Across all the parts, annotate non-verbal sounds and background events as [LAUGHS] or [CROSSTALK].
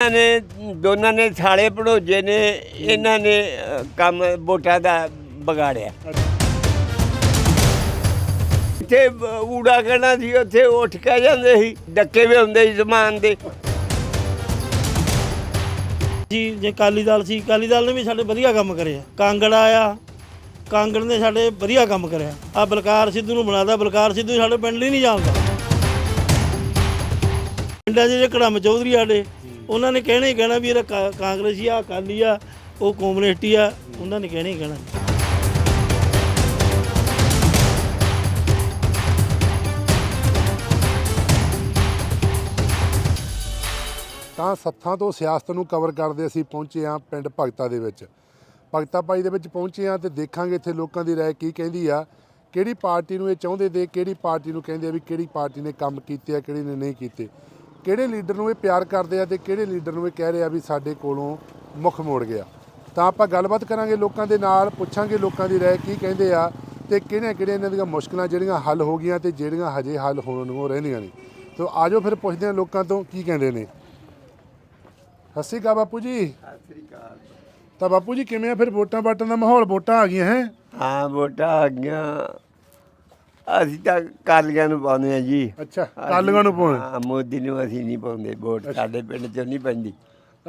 ਇਹਨਾਂ ਨੇ ਦੋਨਾਂ ਨੇ ਥਾਲੇ ਭੜੋਜੇ ਨੇ ਇਹਨਾਂ ਨੇ ਅ, ਕੰਮ ਵੋਟਾਂ ਦਾ ਵਿਗਾੜਿਆ। ਇੱਥੇ ਊੜਾ ਕਹਿਣਾ ਸੀ ਉੱਥੇ ਉੱਠ ਕੇ ਜਾਂਦੇ ਸੀ ਡੱਕੇ ਵੀ ਹੁੰਦੇ ਸੀ ਜ਼ਮਾਨ ਦੇ। ਜੀ ਜੇ ਅਕਾਲੀ ਦਲ ਸੀ ਅਕਾਲੀ ਦਲ ਨੇ ਵੀ ਸਾਡੇ ਵਧੀਆ ਕੰਮ ਕਰਿਆ। ਕਾਂਗੜ ਆਇਆ ਕਾਂਗੜ ਨੇ ਸਾਡੇ ਵਧੀਆ ਕੰਮ ਕਰਿਆ। ਆ ਬਲਕਾਰ ਸਿੱਧੂ ਨੂੰ ਬਣਾਦਾ ਬਲਕਾਰ ਸਿੱਧੂ ਸਾਡੇ ਪਿੰਡ ਲਈ ਨਹੀਂ ਜਾਣਦਾ। ਪਿੰਡਾਂ 'ਚ ਜਿਹੜੇ ਕੜਮ ਚੌਧਰੀ ਸਾਡੇ ਉਹਨਾਂ ਨੇ ਕਹਿਣਾ ਹੀ ਕਹਿਣਾ ਵੀ ਇਹਦਾ ਕਾਂਗਰਸੀ ਆ, ਅਕਾਲੀ ਆ, ਉਹ ਕਮਿਊਨਿਸਟੀ ਆ, ਉਹਨਾਂ ਨੇ ਕਹਿਣਾ ਹੀ ਕਹਿਣਾ। ਤਾਂ ਸੱਥਾਂ ਤੋਂ ਸਿਆਸਤ ਨੂੰ ਕਵਰ ਕਰਦੇ ਅਸੀਂ ਪਹੁੰਚੇ ਹਾਂ ਪਿੰਡ ਭਗਤਾ ਦੇ ਵਿੱਚ। ਭਗਤਾ ਭਾਈ ਦੇ ਵਿੱਚ ਪਹੁੰਚੇ ਹਾਂ ਤੇ ਦੇਖਾਂਗੇ ਇੱਥੇ ਲੋਕਾਂ ਦੀ ਰਾਏ ਕੀ ਕਹਿੰਦੀ ਆ। ਕਿਹੜੀ ਪਾਰਟੀ ਨੂੰ ਇਹ ਚਾਹੁੰਦੇ ਤੇ ਕਿਹੜੀ ਪਾਰਟੀ ਨੂੰ ਕਹਿੰਦੇ ਆ ਵੀ ਕਿਹੜੀ ਪਾਰਟੀ ਨੇ ਕੰਮ ਕੀਤੇ ਆ, ਕਿਹੜੀ ਨੇ ਨਹੀਂ ਕੀਤੇ। ਕਿਹੜੇ ਲੀਡਰ ਨੂੰ ਇਹ ਪਿਆਰ ਕਰਦੇ ਆ ਤੇ ਕਿਹੜੇ ਲੀਡਰ ਨੂੰ ਇਹ ਕਹਿ ਰਹੇ ਆ ਵੀ ਸਾਡੇ ਕੋਲੋਂ ਮੁੱਖ ਮੋੜ ਗਿਆ। ਤਾਂ ਆਪਾਂ ਗੱਲਬਾਤ ਕਰਾਂਗੇ ਲੋਕਾਂ ਦੇ ਨਾਲ ਪੁੱਛਾਂਗੇ ਲੋਕਾਂ ਦੀ ਰਾਏ ਕੀ ਕਹਿੰਦੇ ਆ ਤੇ ਕਿਹੜੀਆਂ ਕਿਹੜੀਆਂ ਇਹਨਾਂ ਦੀਆਂ ਮੁਸ਼ਕਲਾਂ ਜਿਹੜੀਆਂ ਹੱਲ ਹੋ ਗਈਆਂ ਤੇ ਜਿਹੜੀਆਂ ਹਜੇ ਹੱਲ ਹੋਣ ਨੂੰ ਰਹਿੰਦੀਆਂ ਨੇ। ਤੋ ਆਜੋ ਫਿਰ ਪੁੱਛਦੇ ਹਾਂ ਲੋਕਾਂ ਤੋਂ ਕੀ ਕਹਿੰਦੇ ਨੇ। ਸਤਿ ਸ਼੍ਰੀ ਅਕਾਲ ਬਾਪੂ ਜੀ। ਤਾਂ ਬਾਪੂ ਜੀ ਕਿਵੇਂ ਆ ਫਿਰ ਵੋਟਾਂ ਪਾਟਾਂ ਦਾ ਮਾਹੌਲ? ਵੋਟਾਂ ਆ ਗਈਆਂ ਹੈ? ਹਾਂ ਵੋਟਾਂ ਆ ਗਈਆਂ। ਅਸੀਂ ਤਾਂ ਕਾਲੀਆਂ ਨੂੰ ਪਾਉਂਦੇ ਆ ਜੀ। ਅੱਛਾ ਕਾਲੀਆਂ ਨੂੰ ਪਾਉਣ ਹਾਂ ਮੋਦੀ ਨੂੰ ਅਸੀਂ ਨਹੀਂ ਪਾਉਂਦੇ ਵੋਟ ਸਾਡੇ ਪਿੰਡ 'ਚ ਨਹੀਂ ਪੈਂਦੀ।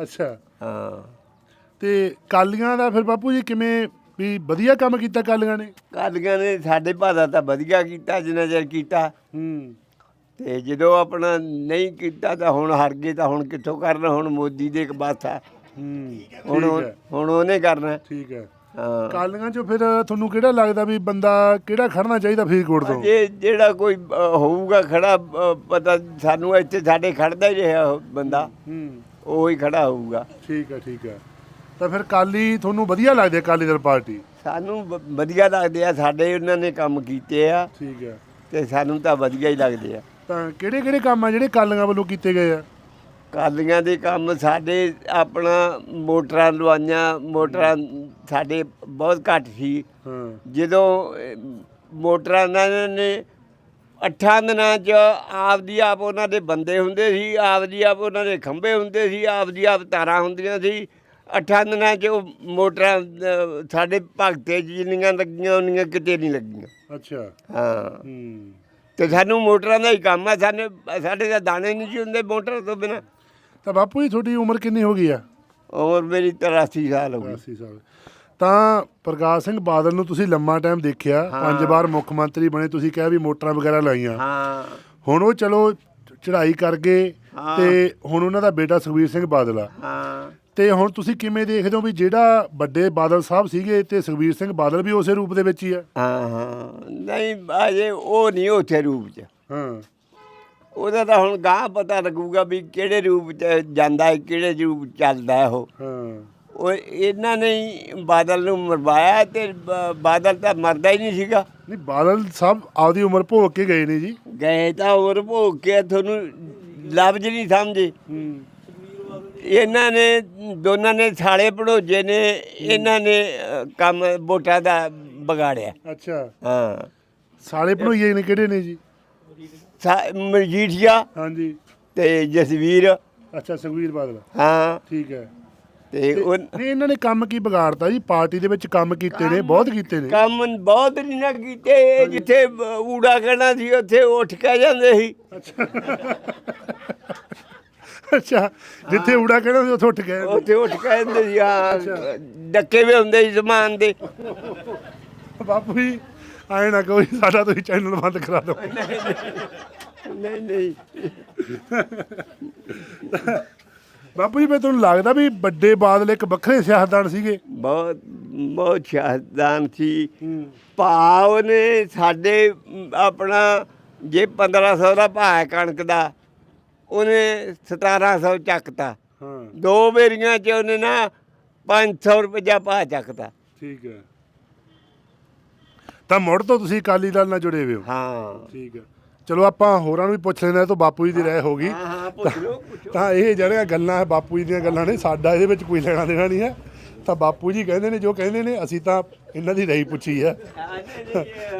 ਅੱਛਾ। ਹਾਂ। ਤੇ ਕਾਲੀਆਂ ਦਾ ਫਿਰ ਬਾਪੂ ਜੀ ਕਿਵੇਂ ਵੀ ਵਧੀਆ ਕੰਮ ਕੀਤਾ ਕਾਲੀਆਂ ਨੇ? ਕਾਲੀਆਂ ਨੇ ਸਾਡੇ ਭਾਦਾ ਤਾਂ ਵਧੀਆ ਕੀਤਾ ਜਿੰਨਾ ਚਿਰ ਕੀਤਾ। ਹੂੰ। ਤੇ ਜਦੋਂ ਆਪਣਾ ਨਹੀਂ ਕੀਤਾ ਤਾਂ ਹੁਣ ਹਰ ਗਏ ਤਾਂ ਹੁਣ ਕਿੱਥੋਂ ਕਰਨਾ? ਹੁਣ ਮੋਦੀ ਦੇ ਇੱਕ ਬਾਥਾ ਹੂੰ। ਹੁਣ ਹੁਣ ਉਹਨੇ ਕਰਨਾ। ਠੀਕ ਹੈ। ਹਾਂ। ਕਾਲੀਆਂ ਚੋਂ ਫਿਰ ਤੁਹਾਨੂੰ ਕਿਹੜਾ ਲੱਗਦਾ ਵੀ ਬੰਦਾ ਕਿਹੜਾ ਖੜਨਾ ਚਾਹੀਦਾ ਫਰੀਦਕੋਟ ਤੋਂ? ਜੇ ਜਿਹੜਾ ਕੋਈ ਅ, ਹੋਊਗਾ ਖੜਾ ਅ, ਪਤਾ ਸਾਨੂੰ ਇੱਥੇ ਸਾਡੇ ਖੜਦਾ ਉਹ ਬੰਦਾ। ਹੂੰ। ਉਹ ਹੀ ਖੜਾ ਹੋਊਗਾ। ਠੀਕ ਹੈ ਠੀਕ ਹੈ। ਤਾਂ ਫਿਰ ਕਾਲੀ ਤੁਹਾਨੂੰ ਵਧੀਆ ਲੱਗਦੀ ਹੈ ਕਾਲੀ ਦਲ ਪਾਰਟੀ? ਸਾਨੂੰ ਵ- ਵਧੀਆ ਲੱਗਦੇ ਆ ਸਾਡੇ ਉਹਨਾਂ ਨੇ ਕੰਮ ਕੀਤੇ ਆ। ਠੀਕ ਹੈ। ਤੇ ਸਾਨੂੰ ਤਾਂ ਵਧੀਆ ਹੀ ਲੱਗਦੇ ਆ। ਤਾਂ ਕਿਹੜੇ ਕਿਹੜੇ ਕੰਮ ਆ ਜਿਹੜੇ ਕਾਲੀਆਂ ਵੱਲੋਂ ਕੀਤੇ ਗਏ ਆ? ਕਾਲੀਆਂ ਦੇ ਕੰਮ ਸਾਡੇ ਆਪਣਾ ਮੋਟਰਾਂ ਲਵਾਈਆਂ ਮੋਟਰਾਂ ਸਾਡੇ ਬਹੁਤ ਘੱਟ ਸੀ। ਹਾਂ। ਜਦੋਂ ਮੋਟਰਾਂ ਇਹਨਾਂ ਨੇ ਅੱਠਾਂ ਦਿਨਾਂ 'ਚ ਆਪਦੀ ਆਪ ਉਹਨਾਂ ਦੇ ਬੰਦੇ ਹੁੰਦੇ ਸੀ ਆਪਦੀ ਆਪ ਉਹਨਾਂ ਦੇ ਖੰਭੇ ਹੁੰਦੇ ਸੀ ਆਪਦੀ ਆਪ ਤਾਰਾਂ ਹੁੰਦੀਆਂ ਸੀ। ਅੱਠਾਂ ਦਿਨਾਂ 'ਚ ਉਹ ਮੋਟਰਾਂ ਅਹ, ਸਾਡੇ ਭਗਤੇ ਜਿੰਨੀਆਂ ਲੱਗੀਆਂ ਉਹਨੀਆਂ ਕਿਤੇ ਨਹੀਂ ਲੱਗੀਆਂ। ਅੱਛਾ। ਹਾਂ। ਹੂੰ। ਤੇ ਸਾਨੂੰ ਮੋਟਰਾਂ ਦਾ ਹੀ ਕੰਮ ਆ ਸਾਨੂੰ ਸਾਡੇ ਤਾਂ ਦਾਣੇ ਨਹੀਂ ਸੀ ਹੁੰਦੇ ਮੋਟਰ ਤੋਂ ਬਿਨਾ। ਤਾਂ ਬਾਪੂ ਜੀ ਤੁਹਾਡੀ ਉਮਰ ਕਿੰਨੀ ਹੋ ਗਈ ਆ? ਉਮਰ ਮੇਰੀ 83 ਸਾਲ ਹੋ ਗਈ। 80 ਸਾਲ। ਤਾਂ ਪ੍ਰਕਾਸ਼ ਸਿੰਘ ਬਾਦਲ ਨੂੰ ਤੁਸੀਂ ਲੰਮਾ ਟਾਈਮ ਦੇਖਿਆ ਪੰਜ ਵਾਰ ਮੁੱਖ ਮੰਤਰੀ ਬਣੇ ਤੁਸੀਂ ਕਿਹਾ ਵੀ ਮੋਟਰਾਂ ਵਗੈਰਾ ਲਾਈਆਂ। ਹਾਂ। ਹੁਣ ਉਹ ਚਲੋ ਚੜ੍ਹਾਈ ਕਰ ਗਏ ਤੇ ਹੁਣ ਉਹਨਾਂ ਦਾ ਬੇਟਾ ਸੁਖਬੀਰ ਸਿੰਘ ਬਾਦਲ ਆ। ਹਾਂ। ਤੇ ਹੁਣ ਤੁਸੀਂ ਕਿਵੇਂ ਦੇਖਦੇ ਹੋ ਵੀ ਜਿਹੜਾ ਵੱਡੇ ਬਾਦਲ ਸਾਹਿਬ ਸੀਗੇ ਤੇ ਸੁਖਬੀਰ ਸਿੰਘ ਬਾਦਲ ਵੀ ਉਸੇ ਰੂਪ ਦੇ ਵਿੱਚ ਹੀ ਆ? ਹਾਂ ਹਾਂ। ਨਹੀਂ ਅਜੇ ਉਹ ਨਹੀਂ ਉੱਥੇ ਰੂਪ 'ਚ। ਹਾਂ। ਉਹਦਾ ਤਾਂ ਹੁਣ ਗਾਂ ਪਤਾ ਲੱਗੂਗਾ ਵੀ ਕਿਹੜੇ ਰੂਪ 'ਚ ਜਾਂਦਾ ਹੈ ਕਿਹੜੇ ਰੂਪ ਚੱਲਦਾ ਹੈ ਉਹ। ਹਾਂ। ਉਹ ਇਹਨਾਂ ਨੇ ਹੀ ਬਾਦਲ ਨੂੰ ਮਰਵਾਇਆ ਤੇ ਬ- ਬਾਦਲ ਤਾਂ ਮਰਦਾ ਹੀ ਨਹੀਂ ਸੀਗਾ। ਨਹੀਂ ਬਾਦਲ ਸਾਹਿਬ ਆਪਦੀ ਉਮਰ ਭੋਗ ਕੇ ਗਏ ਨੇ ਜੀ। ਗਏ ਤਾਂ ਹੋਰ ਭੋਗ ਕੇ ਤੁਹਾਨੂੰ ਲਫ਼ਜ਼ ਨਹੀਂ ਸਮਝੇ। ਹੂੰ ਇਹਨਾਂ ਨੇ ਦੋਨਾਂ ਨੇ ਥਾਲੇ ਭੜੋਜੇ ਨੇ ਇਹਨਾਂ ਨੇ ਅ, ਕੰਮ ਵੋਟਾਂ ਦਾ ਵਿਗਾੜਿਆ। ਅੱਛਾ। ਹਾਂ। ਸਾਲੇ ਭਣੋਈਏ ਨੇ ਕਿਹੜੇ ਨੇ ਜੀ? ਸਾ- ਮਜੀਠੀਆ ਹਾਂਜੀ। ਤੇ ਜਸਵੀਰ। ਅੱਛਾ ਸੁਖਬੀਰ ਬਾਦਲ। ਹਾਂ। ਠੀਕ ਹੈ। ਤੇ ਉਹ ਨਹੀਂ ਇਹਨਾਂ ਨੇ ਕੰਮ ਕੀ ਵਿਗਾੜਤਾ ਜੀ? ਪਾਰਟੀ ਦੇ ਵਿੱਚ ਕੰਮ ਕੀਤੇ ਨੇ ਬਹੁਤ ਕੀਤੇ ਨੇ। ਕੰਮ ਬਹੁਤ ਨਹੀਂ ਨਾ ਕੀਤੇ ਇਹ ਜਿੱਥੇ ਬ- ਊੜਾ ਕਹਿਣਾ ਸੀ ਉੱਥੇ ਉੱਠ ਕੇ ਜਾਂਦੇ ਸੀ। ਅੱਛਾ। ਜਿੱਥੇ ਊੜਾ ਕਹਿਣਾ ਸੀ ਉੱਥੇ ਉੱਠ ਗਏ ਉੱਥੇ ਉੱਠ ਕੇ ਜਾਂਦੇ ਸੀ ਹਾਂ। ਡੱਕੇ ਵੀ ਹੁੰਦੇ ਸੀ ਜ਼ਮਾਨ ਦੇ। ਬਾਪੂ ਜੀ ਆਏ ਨਾ ਕੋਈ ਸਾਡਾ ਤੁਸੀਂ ਚੈਨਲ ਬੰਦ ਕਰਾ ਦਿਓ। ਨਹੀਂ ਨਹੀਂ। ਬਾਪੂ ਜੀ ਮੈਂ ਤੁਹਾਨੂੰ ਲੱਗਦਾ ਵੀ ਵੱਡੇ ਬਾਦਲ ਇੱਕ ਵੱਖਰੇ ਸਿਆਸਤਦਾਨ ਸੀਗੇ? ਬਹੁਤ ਬਹੁਤ ਸ਼ਹਾਦਾਨ ਸੀ। ਭਾਵ ਨੇ ਸਾਡੇ ਆਪਣਾ ਜੇ 1500 ਦਾ ਭਾਅ ਹੈ ਕਣਕ ਦਾ ਉਹਨੇ 1700 ਚੱਕਤਾ। ਹਾਂ। ਦੋ ਬੇਰੀਆਂ ਚ ਉਹਨੇ ਨਾ 500 ਰੁਪਇਆ ਭਾਅ ਚੱਕਤਾ। ਠੀਕ ਹੈ। ਤਾਂ ਮੁੜ ਤੋਂ ਤੁਸੀਂ ਅਕਾਲੀ ਦਲ ਨਾਲ ਜੁੜੇ ਹੋਏ ਹੋ। ਹਾਂ। ਠੀਕ ਹੈ। ਚਲੋ ਆਪਾਂ ਹੋਰਾਂ ਨੂੰ ਵੀ ਪੁੱਛ ਲੈਣਾ ਤੋਂ ਬਾਪੂ ਜੀ ਦੀ ਰਾਏ ਹੋ ਗਈ। ਹਾਂ ਹਾਂ ਪੁੱਛ ਲਓ ਪੁੱਛੋ ਤਾਂ ਇਹ ਜਿਹੜੀਆਂ ਗੱਲਾਂ ਹੈ ਬਾਪੂ ਜੀ ਦੀਆਂ ਗੱਲਾਂ ਨੇ ਸਾਡਾ ਇਹਦੇ ਵਿੱਚ ਕੋਈ ਲੈਣਾ ਦੇਣਾ ਨਹੀਂ ਹੈ। ਤਾਂ ਬਾਪੂ ਜੀ ਕਹਿੰਦੇ ਨੇ ਜੋ ਕਹਿੰਦੇ ਨੇ ਅਸੀਂ ਤਾਂ ਇਹਨਾਂ ਦੀ ਰਾਈ ਪੁੱਛੀ ਹੈ।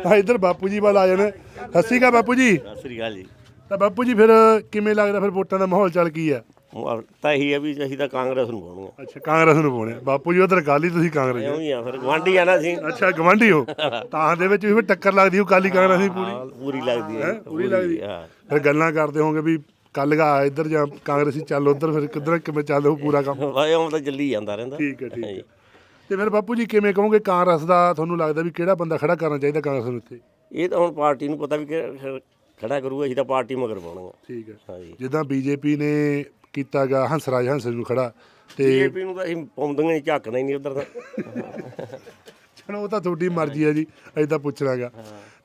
ਤਾਂ ਇੱਧਰ ਬਾਪੂ ਜੀ ਵੱਲ ਆ ਜਾਣਾ। ਸਤਿ ਸ਼੍ਰੀ ਅਕਾਲ ਬਾਪੂ ਜੀ। ਸਤਿ ਸ੍ਰੀ ਅਕਾਲ ਜੀ। ਤਾਂ ਬਾਪੂ ਜੀ ਫਿਰ ਕਿਵੇਂ ਲੱਗਦਾ ਫਿਰ ਵੋਟਾਂ ਦਾ ਮਾਹੌਲ ਚੱਲ ਕੀ ਹੈ? ਮੁਹਾਵਰਾ ਤਾਂ ਇਹੀ ਹੈ ਵੀ ਅਸੀਂ ਤਾਂ ਕਾਂਗਰਸ ਨੂੰ ਪਾਉਣੀ ਆ। ਅੱਛਾ ਕਾਂਗਰਸ ਨੂੰ ਪਾਉਣੇ ਆ। ਬਾਪੂ ਜੀ ਉਧਰ ਅਕਾਲੀ ਤੁਸੀਂ ਕਾਂਗਰਸ ਐਵੇਂ ਹੀ ਆ ਫਿਰ ਗਵਾਂਢੀ ਆ ਨਾ ਅਸੀਂ। ਅੱਛਾ ਗਵਾਂਢੀ ਹੋ। [LAUGHS] ਤਾਂ ਦੇ ਵਿੱਚ ਵੀ ਫਿਰ ਟੱਕਰ ਲੱਗਦੀ ਹੋ ਕਾਲੀ ਕਾਂਗਰਸ ਦੀ ਪੂਰੀ। ਹਾਂ, ਪੂਰੀ ਲੱਗਦੀ ਹੈ? ਪੂਰੀ ਲੱਗਦੀ? ਹਾਂ। ਫਿਰ ਗੱਲਾਂ ਕਰਦੇ ਹੋਗੇ ਵੀ ਕੱਲ ਗਾ ਇੱਧਰ ਜਾਂ ਕਾਂਗਰਸੀ ਚੱਲ ਉਧਰ ਫਿਰ ਕਿੱਧਰ ਕਿਵੇਂ ਚੱਲਦਾ ਉਹ ਪੂਰਾ ਕੰਮ। [LAUGHS] ਵਾਏ ਉਹ ਤਾਂ ਚੱਲੀ ਜਾਂਦਾ ਰਹਿੰਦਾ। ਠੀਕ ਹੈ ਠੀਕ ਹੈ। ਤੇ ਫਿਰ ਬਾਪੂ ਜੀ ਕਿਵੇਂ ਕਹੋਗੇ ਕਾਂਗਰਸ ਦਾ ਤੁਹਾਨੂੰ ਲੱਗਦਾ ਵੀ ਕਿਹੜਾ ਬੰਦਾ ਖੜਾ ਕਰਨਾ ਚਾਹੀਦਾ ਕਾਂਗਰਸ ਨੂੰ ਇੱਥੇ? ਇਹ ਤਾਂ ਹੁਣ ਪਾਰਟੀ ਨੂੰ ਪਤਾ ਵੀ ਕਿ ਖੜਾ ਕਰੂ ਅਸੀਂ ਤਾਂ ਪਾਰਟੀ ਮਗਰ ਪਾਉਣਾ ਠੀਕ ਹੈ। ਹਾਂਜੀ। ਜਿੱਦਾਂ ਬੀਜੇਪੀ ਨੇ ਕੀਤਾਗਾ ਹੰਸਰਾਜ ਹੰਸ ਨੂੰ ਖੜਾ ਤੇ ਬੀਜੇਪੀ ਨੂੰ ਤਾਂ ਅਸੀਂ ਪਾਉਂਦੀਆਂ ਹੀ ਝਾਕਣਾ ਹੀ ਨਹੀਂ ਉਧਰ ਤਾਂ। ਚਲੋ ਉਹ ਤਾਂ ਤੁਹਾਡੀ ਮਰਜ਼ੀ ਹੈ ਜੀ ਤਾਂ ਪੁੱਛਣਾਗਾ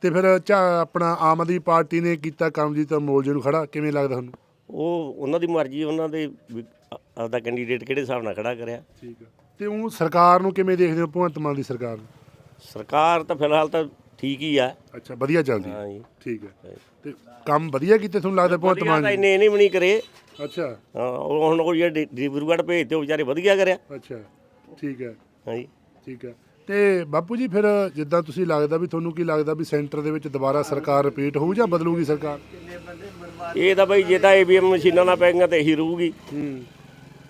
ਤੇ ਫਿਰ ਆਪਣਾ ਆਮ ਆਦਮੀ ਪਾਰਟੀ ਨੇ ਕੀਤਾ ਕਰਮਜੀਤ ਅਨਮੋਲ ਜੀ ਨੂੰ ਖੜਾ ਕਿਵੇਂ ਲੱਗਦਾ ਤੁਹਾਨੂੰ? ਉਹ ਉਹਨਾਂ ਦੀ ਮਰਜ਼ੀ ਉਹਨਾਂ ਦੇ ਵੀ ਆ- ਆਪਦਾ ਕੈਂਡੀਡੇਟ ਕਿਹੜੇ ਹਿਸਾਬ ਨਾਲ ਖੜਾ ਕਰਿਆ। ਠੀਕ ਹੈ ਤੇ ਉਹ ਸਰਕਾਰ ਨੂੰ ਕਿਵੇਂ ਦੇਖਦੇ ਹੋ ਭਗਵੰਤ ਮਾਨ ਦੀ ਸਰਕਾਰ ਨੂੰ? ਸਰਕਾਰ ਤਾਂ ਫਿਲਹਾਲ ਤਾਂ ਠੀਕ ਹੀ ਆ। ਅੱਛਾ ਵਧੀਆ ਚੱਲਦੀ ਹੈ। ਹਾਂਜੀ ਠੀਕ ਹੈ। ਤੇ ਕੰਮ ਵਧੀਆ ਕੀਤੇ ਤੁਹਾਨੂੰ ਲੱਗਦਾ ਭਗਵੰਤ ਮਾਨ ਜੀ? ਇੰਨੇ ਨਹੀਂ ਕਰੇ। ਅੱਛਾ। ਹਾਂ, ਉਹ ਹੁਣ ਉਹ ਜਿਹੜੇ ਡਿਬਰੂਗੜ੍ਹ ਭੇਜਤੇ ਉਹ ਵਿਚਾਰੇ ਵਧੀਆ ਕਰਿਆ। ਅੱਛਾ ਠੀਕ ਹੈ। ਹਾਂਜੀ। ਠੀਕ ਹੈ। ਤੇ ਬਾਪੂ ਜੀ ਫਿਰ ਜਿੱਦਾਂ ਤੁਸੀਂ ਲੱਗਦਾ ਵੀ ਤੁਹਾਨੂੰ ਕੀ ਲੱਗਦਾ ਵੀ ਸੈਂਟਰ ਦੇ ਵਿੱਚ ਦੁਬਾਰਾ ਸਰਕਾਰ ਰਿਪੀਟ ਹੋਊ ਜਾਂ ਬਦਲੂਗੀ ਸਰਕਾਰ? ਇਹ ਤਾਂ ਬਈ ਜੇ ਤਾਂ ਏਬੀਐਮ ਮਸ਼ੀਨਾਂ ਨਾਲ ਪੈਗੀਆਂ ਤੇ ਇਹੀ ਰਹੂਗੀ। ਹੂੰ।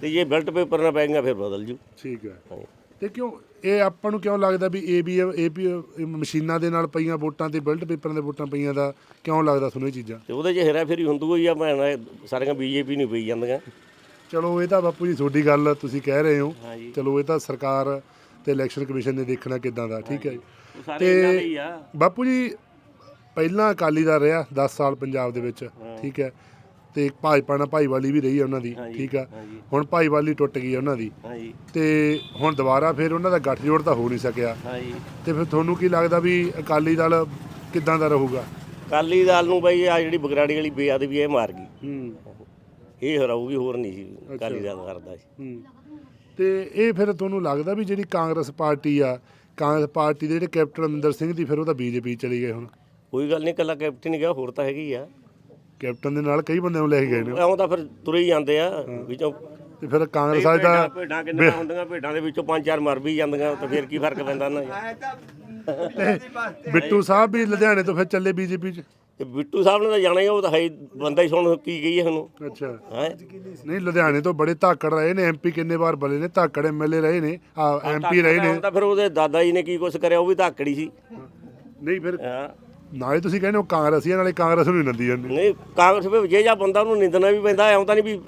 ਤੇ ਜੇ ਬੈਲਟ ਪੇਪਰ ਨਾਲ ਪੈਗੀਆਂ ਫਿਰ ਬਦਲ ਜੂ। ਠੀਕ ਹੈ। ਤੇ ਕਿਉਂ ਇਹ ਆਪਾਂ ਨੂੰ ਕਿਉਂ ਲੱਗਦਾ ਵੀ ਏਬੀਐਮ ਏਪੀ ਮਸ਼ੀਨਾਂ ਦੇ ਨਾਲ ਪਈਆਂ ਵੋਟਾਂ ਤੇ ਬਿਲਟ ਪੇਪਰਾਂ ਦੇ ਵੋਟਾਂ ਪਈਆਂ ਦਾ ਕਿਉਂ ਲੱਗਦਾ ਤੁਹਾਨੂੰ ਇਹ ਚੀਜ਼ਾਂ? ਤੇ ਉਹਦੇ 'ਚ ਹੇਰਾ ਫੇਰੀ ਹੁੰਦੂ ਹੀ ਆ ਭੈਣ ਸਾਰੀਆਂ ਬੀਜੇਪੀ ਨੂੰ ਪਈ ਜਾਂਦੀਆਂ। ਚਲੋ ਇਹ ਤਾਂ ਬਾਪੂ ਜੀ ਤੁਹਾਡੀ ਗੱਲ ਤੁਸੀਂ ਕਹਿ ਰਹੇ ਹੋ। ਹਾਂਜੀ ਚਲੋ ਇਹ ਤਾਂ ਸਰਕਾਰ ਤੇ ਇਲੈਕਸ਼ਨ ਕਮਿਸ਼ਨ ਨੇ ਦੇਖਣਾ ਕਿਦਾਂ ਦਾ ਠੀਕ ਹੈ ਜੀ। ਉਹ ਸਾਰੇ ਇਹਨਾਂ ਦੇ ਹੀ ਆ। ਬਾਪੂ ਜੀ ਪਹਿਲਾਂ ਅਕਾਲੀ ਦਾ ਰਿਹਾ 10 ਸਾਲ ਪੰਜਾਬ ਦੇ ਵਿੱਚ ਠੀਕ ਹੈ। ਤੇ ਭਾਜਪਾ ਨਾਲ ਭਾਈਵਾਲੀ ਵੀ ਰਹੀ ਹੈ ਉਹਨਾਂ ਦੀ ਠੀਕ ਆ। ਹਾਂਜੀ। ਹੁਣ ਭਾਈਵਾਲੀ ਟੁੱਟ ਗਈ ਹੈ ਉਹਨਾਂ ਦੀ। ਹਾਂਜੀ। ਤੇ ਹੁਣ ਦੁਬਾਰਾ ਫਿਰ ਉਹਨਾਂ ਦਾ ਗੱਠਜੋੜ ਤਾਂ ਹੋ ਨਹੀਂ ਸਕਿਆ। ਹਾਂਜੀ। ਤੇ ਫਿਰ ਤੁਹਾਨੂੰ ਕੀ ਲੱਗਦਾ ਵੀ ਅਕਾਲੀ ਦਲ ਕਿੱਦਾਂ ਦਾ ਰਹੂਗਾ? ਕਾਲੀ ਦਾਲ ਨੂੰ ਬਈ ਆ ਜਿਹੜੀ ਬਗਰਾੜੀ ਵਾਲੀ ਬੇਅਦਬੀ ਇਹ ਮਾਰ ਗਈ। ਹੂੰ। ਇਹ ਹਰਾਊਗੀ ਹੋਰ ਨਹੀਂ ਸੀ ਕਾਲੀ ਦਾਲ ਕਰਦਾ ਸੀ। ਹੂੰ। ਤੇ ਇਹ ਫਿਰ ਤੁਹਾਨੂੰ ਲੱਗਦਾ ਵੀ ਜਿਹੜੀ ਕਾਂਗਰਸ ਪਾਰਟੀ ਆ ਕਾਂਗਰਸ ਪਾਰਟੀ ਦੇ ਜਿਹੜੇ ਕੈਪਟਨ ਅਮਰਿੰਦਰ ਸਿੰਘ ਦੀ ਫਿਰ ਉਹ ਤਾਂ ਬੀਜੇਪੀ ਚਲੀ ਗਏ ਹੁਣ? ਕੋਈ ਗੱਲ ਨਹੀਂ ਕੱਲਾ ਕੈਪਟਨ ਹੀ ਗਿਆ ਹੋਰ ਤਾਂ ਹੈਗੀ ਆ। ਕੈਪਟਨ ਦੇ ਨਾਲ ਕਈ ਬੰਦੇ ਨੂੰ ਲੈ ਕੇ ਗਏ ਨੇ। ਐਉਂ ਤਾਂ ਫਿਰ ਤੁਰੇ ਹੀ ਜਾਂਦੇ ਆ ਵਿੱਚੋਂ ਤੇ ਫਿਰ ਕਾਂਗਰਸ ਵਾਲੇ ਤਾਂ ਭੇਡਾਂ ਕਿੰਨੀਆਂ ਹੁੰਦੀਆਂ ਭੇਡਾਂ ਦੇ ਵਿੱਚੋਂ ਪੰਜ ਚਾਰ ਮਰ ਵੀ ਜਾਂਦੀਆਂ ਤਾਂ ਫਿਰ ਕੀ ਫ਼ਰਕ ਪੈਂਦਾ ਨਾ ਬਿੱਟੂ ਸਾਹਿਬ ਵੀ ਲੁਧਿਆਣੇ ਤੋਂ ਫਿਰ ਚੱਲੇ ਬੀਜੇਪੀ ਚ। ਤੇ ਬਿੱਟੂ ਸਾਹਿਬ ਨੇ ਤਾਂ ਜਾਣਾ ਹੀ ਉਹ ਤਾਂ ਹੈ ਹੀ ਬੰਦਾ ਹੀ ਸੁਣ ਕੀ ਗਈ ਹੈ ਸਾਨੂੰ। ਅੱਛਾ। ਹੈ? ਨਹੀਂ ਲੁਧਿਆਣੇ ਤੋਂ ਬੜੇ ਧਾਕੜ ਰਹੇ ਨੇ ਐਮਪੀ ਕਿੰਨੇ ਵਾਰ ਬਲੇ ਨੇ ਧਾਕੜ ਐਮਐਲਏ ਰਹੇ ਨੇ ਆ ਐਮਪੀ ਰਹੇ ਨੇ। ਤਾਂ ਫਿਰ ਉਹਦੇ ਦਾਦਾ ਜੀ ਨੇ ਕੀ ਕੁਛ ਕਰਿਆ ਉਹ ਵੀ ਧਾਕੜੀ ਸੀ। ਨਹੀਂ ਫਿਰ ਹਾਂ। ਨਾਲੇ ਤੁਸੀਂ ਕਹਿੰਦੇ ਹੋ ਕਾਂਗਰਸੀਆਂ ਨਾਲੇ ਕਾਂਗਰਸ ਨੂੰ ਹੀ ਨੰਦੀ ਜਾਂਦੇ। ਨਹੀਂ ਕਾਂਗਰਸ ਵਿੱਚ ਜੇ ਜਾਂ ਬੰਦਾ ਉਹਨੂੰ ਨਿੰਦਣਾ ਵੀ ਪੈਂਦਾ ਐਉਂ ਤਾਂ ਨਹੀਂ ਵੀ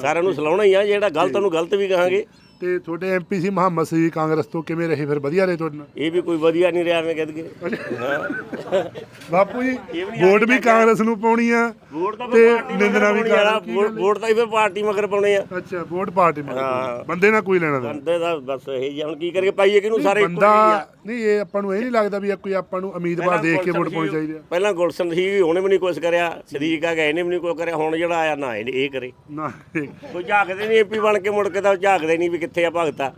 ਸਾਰਿਆਂ ਨੂੰ ਸਲਾਉਣਾ ਹੀ ਆ ਜਿਹੜਾ ਗਲਤ ਉਹਨੂੰ ਗਲਤ ਵੀ ਕਹਾਂਗੇ। ਤੇ ਤੁਹਾਡੇ ਐਮਪੀ ਸੀ ਮੁਹੰਮਦ ਸੀ ਕਾਂਗਰਸ ਤੋਂ ਕਿਵੇਂ ਰਹੇ ਫਿਰ? ਵਧੀਆ ਰਹੇ ਤੁਹਾਡੇ ਨਾਲ? ਇਹ ਵੀ ਕੋਈ ਵਧੀਆ ਨਹੀਂ ਰਿਹਾ ਐਵੇਂ ਕਹਿ ਹਾਂ ਬਾਪੂ ਜੀ ਵੋਟ ਵੀ ਕਾਂਗਰਸ ਨੂੰ ਪਾਉਣੀ ਆ ਵੋਟ ਤਾਂ ਨਿੰਦਣਾ ਵੀ ਮਗਰ ਕਰਨੀ। ਵੋਟ- ਤਾਂ ਹੀ ਫਿਰ ਪਾਰਟੀ ਮਗਰ ਪਾਉਣੇ ਆ। ਅੱਛਾ ਵੋਟ ਪਾਰਟੀ ਨੂੰ ਹਾਂ। ਬੰਦੇ ਨਾਲ ਕੋਈ ਲੈਣਾ ਦੇਣਾ ਬੰਦੇ ਦਾ ਬਸ ਇਹ ਜੀ ਹੁਣ ਕੀ ਕਰੀਏ? ਪਾਈਏ ਕਿਹਨੂੰ? ਸਾਰੇ ਬੰਦਾ। ਨਹੀਂ ਇਹ ਆਪਾਂ ਨੂੰ ਇਹ ਨਹੀਂ ਲੱਗਦਾ ਵੀ ਕੋਈ ਆਪਾਂ ਨੂੰ ਉਮੀਦਵਾਰ ਦੇਖ ਕੇ ਵੋਟ ਪਾਉਣੀ ਚਾਹੀਦੀ ਆ। ਪਹਿਲਾਂ ਗੁਲਸ਼ਨ ਸੀ ਉਹਨੇ ਵੀ ਨਹੀਂ ਕੁਛ ਕਰਿਆ। ਸਦੀਕ ਆ ਗਿਆ ਇਹਨੇ ਵੀ ਨਹੀਂ ਕੁਛ ਕਰਿਆ। ਹੁਣ ਜਿਹੜਾ ਆਇਆ ਨਾ ਇਹ ਕਰੇ। ਨਾ ਕੋਈ ਝਾਕਦੇ ਨਹੀਂ ਏਪੀ ਬਣ ਕੇ ਮੁੜ ਕੇ ਤਾਂ ਝਾਕਦੇ ਨਹੀਂ ਵੀ ਕਿੱਥੇ ਆ ਭਗਤਾ?